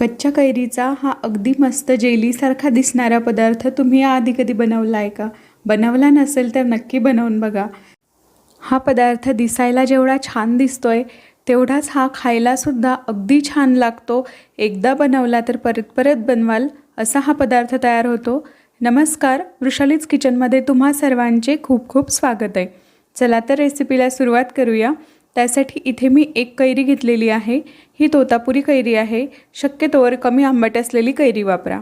कच्च्या कैरीचा हा अगदी मस्त जेलीसारखा दिसणारा पदार्थ तुम्ही आधी कधी बनवला आहे का? बनवला नसेल तर नक्की बनवून बघा. हा पदार्थ दिसायला जेवढा छान दिसतोय तेवढाच हा खायलासुद्धा अगदी छान लागतो. एकदा बनवला तर परत परत बनवाल असा हा पदार्थ तयार होतो. नमस्कार वृषालीच किचनमध्ये तुम्हा सर्वांचे खूप खूप स्वागत आहे. चला तर रेसिपीला सुरुवात करूया. त्यासाठी इथे मी एक कैरी घेतलेली आहे. ही तोतापुरी कैरी आहे. शक्यतोवर कमी आंबट असलेली कैरी वापरा.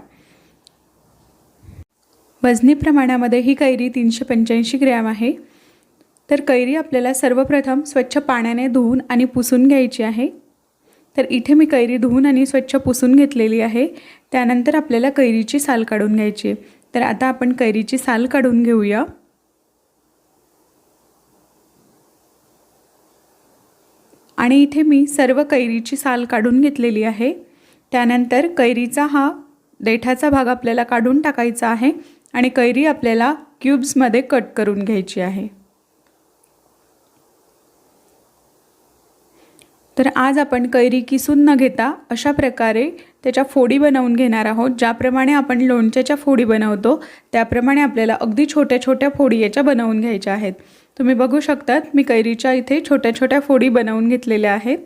वजनी प्रमाणामध्ये ही कैरी तीनशे पंच्याऐंशी ग्रॅम आहे. तर कैरी आपल्याला सर्वप्रथम स्वच्छ पाण्याने धुवून आणि पुसून घ्यायची आहे. तर इथे मी कैरी धुवून आणि स्वच्छ पुसून घेतलेली आहे. त्यानंतर आपल्याला कैरीची साल काढून घ्यायची आहे. तर आता आपण कैरीची साल काढून घेऊया. आणि इथे मी सर्व कैरीची साल काढून घेतलेली आहे. त्यानंतर कैरीचा हा देठाचा भाग आपल्याला काढून टाकायचा आहे आणि कैरी आपल्याला क्यूब्समध्ये कट करून घ्यायची आहे. तर आज आपण कैरी किसून न घेता अशा प्रकारे त्याच्या फोडी बनवून घेणार आहोत. ज्याप्रमाणे आपण लोणच्याच्या फोडी बनवतो त्याप्रमाणे आपल्याला अगदी छोट्या छोट्या फोडी याच्या बनवून घ्यायच्या आहेत. तुम्ही बघू शकतात मी कैरीच्या इथे छोट्या छोट्या फोडी बनवून घेतलेल्या आहेत.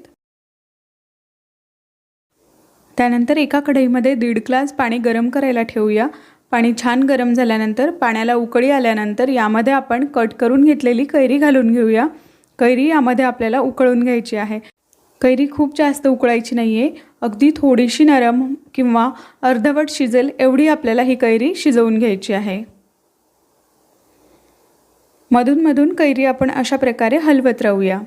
त्यानंतर एका कढईमध्ये दीड ग्लास पाणी गरम करायला ठेवूया. पाणी छान गरम झाल्यानंतर पाण्याला उकळी आल्यानंतर यामध्ये आपण कट करून घेतलेली कैरी घालून घेऊया. कैरी यामध्ये आपल्याला उकळून घ्यायची आहे. कैरी खूप जास्त उकळायची नाही आहे अगदी थोडीशी नरम किंवा अर्धवट शिजेल एवढी आपल्याला ही कैरी शिजवून घ्यायची आहे. मधूनमधून कैरी आपण अशा प्रकारे हलवत राहूया.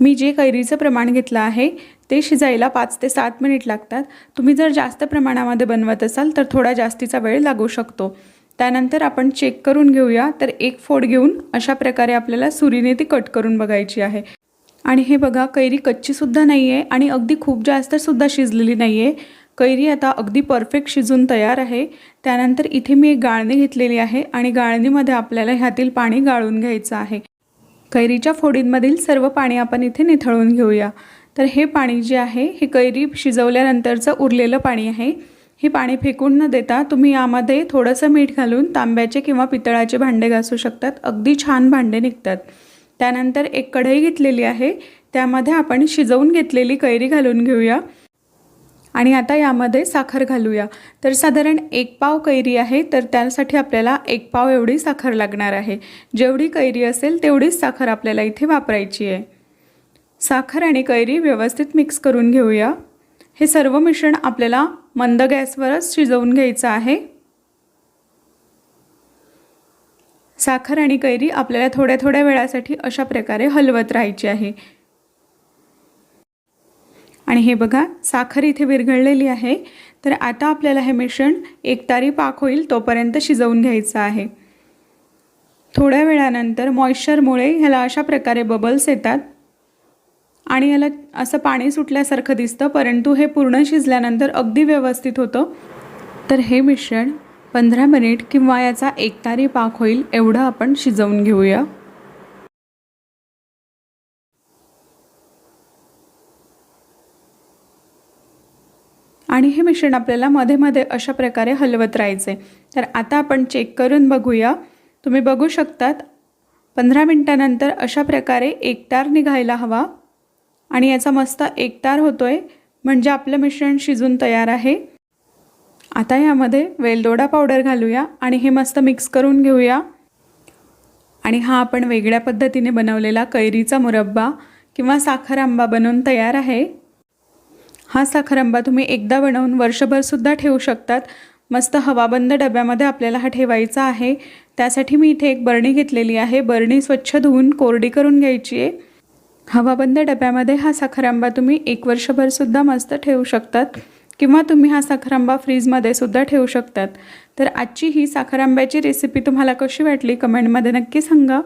मी जे कैरीचं प्रमाण घेतलं आहे ते शिजायला पाच ते सात मिनिट लागतात. तुम्ही जर जास्त प्रमाणामध्ये बनवत असाल तर थोडा जास्तीचा वेळ लागू शकतो. त्यानंतर आपण चेक करून घेऊया तर एक फोड घेऊन अशा प्रकारे आपल्याला सुरीने ती कट करून बघायची आहे. आणि हे बघा कैरी कच्चीसुद्धा नाही आहे आणि अगदी खूप जास्तसुद्धा शिजलेली नाही आहे कैरी आता अगदी परफेक्ट शिजून तयार आहे. त्यानंतर इथे मी एक गाळणी घेतलेली आहे आणि गाळणीमध्ये आपल्याला ह्यातील पाणी गाळून घ्यायचं आहे. कैरीच्या फोडींमधील सर्व पाणी आपण इथे निथळून घेऊया. तर हे पाणी जे आहे हे कैरी शिजवल्यानंतरचं उरलेलं पाणी आहे. हे पाणी फेकून न देता तुम्ही यामध्ये थोडंसं मीठ घालून तांब्याचे किंवा पितळाचे भांडे घासू शकतात. अगदी छान भांडे निघतात. त्यानंतर एक कढई घेतलेली आहे. त्यामध्ये आपण शिजवून घेतलेली कैरी घालून घेऊया. आणि आता यामध्ये साखर घालूया. तर साधारण एक पाव कैरी आहे तर त्यासाठी आपल्याला एक पाव एवढी साखर लागणार आहे. जेवढी कैरी असेल तेवढीच साखर आपल्याला इथे वापरायची आहे. साखर आणि कैरी व्यवस्थित मिक्स करून घेऊया. हे सर्व मिश्रण आपल्याला मंद गॅसवरच शिजवून घ्यायचं आहे. साखर आणि कैरी आपल्याला थोड्या थोड्या वेळासाठी अशा प्रकारे हलवत राहायची आहे. आणि हे बघा साखर इथे विरघळलेली आहे. तर आता आपल्याला हे मिश्रण एकतारी पाक होईल तोपर्यंत शिजवून घ्यायचं आहे. थोड्या वेळानंतर मॉइश्चरमुळे ह्याला अशा प्रकारे बबल्स येतात. आणि याला असं पाणी सुटल्यासारखं दिसतं परंतु हे पूर्ण शिजल्यानंतर अगदी व्यवस्थित होतं. तर हे मिश्रण पंधरा मिनिट किंवा याचा एकतारी पाक होईल एवढं आपण शिजवून घेऊया. आणि हे मिश्रण आपल्याला मध्ये मध्ये अशा प्रकारे हलवत राहायचे तर आता आपण चेक करून बघूया. तुम्ही बघू शकतात पंधरा मिनटानंतर अशा प्रकारे एकतार निघायला हवा. आणि याचा मस्त एकतार होतो आहे म्हणजे आपलं मिश्रण शिजून तयार आहे. आता यामध्ये वेलदोडा पावडर घालूया आणि हे मस्त मिक्स करून घेऊया. आणि हा आपण वेगळ्या पद्धतीने बनवलेला कैरीचा मुरब्बा किंवा साखर आंबा बनवून तयार आहे. हा साखर आंबा तुम्ही एकदा बनवून वर्षभरसुद्धा ठेवू शकतात. मस्त हवाबंद डब्यामध्ये आपल्याला हा ठेवायचा आहे. त्यासाठी मी इथे एक बरणी घेतलेली आहे. बरणी स्वच्छ धुवून कोरडी करून घ्यायची आहे. हवाबंद डब्यामध्ये हा साखर आंबा तुम्ही एक वर्षभरसुद्धा मस्त ठेवू शकतात. किंवा तुम्ही हा साखर आंबा फ्रीजमध्ये सुद्धा ठेवू शकतात. तर आजची ही साखर आंब्याची रेसिपी तुम्हाला कशी वाटली कमेंटमध्ये नक्की सांगा.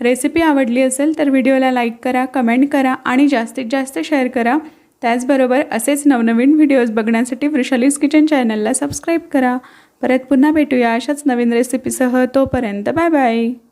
रेसिपी आवडली असेल तर व्हिडिओला लाईक करा कमेंट करा आणि जास्तीत जास्त शेअर करा. त्याचबरोबर असेच नवनवीन व्हिडिओज बघण्यासाठी वृषालीज किचन चॅनलला सबस्क्राईब करा. परत पुन्हा भेटूया अशाच नवीन रेसिपीसह तोपर्यंत बाय बाय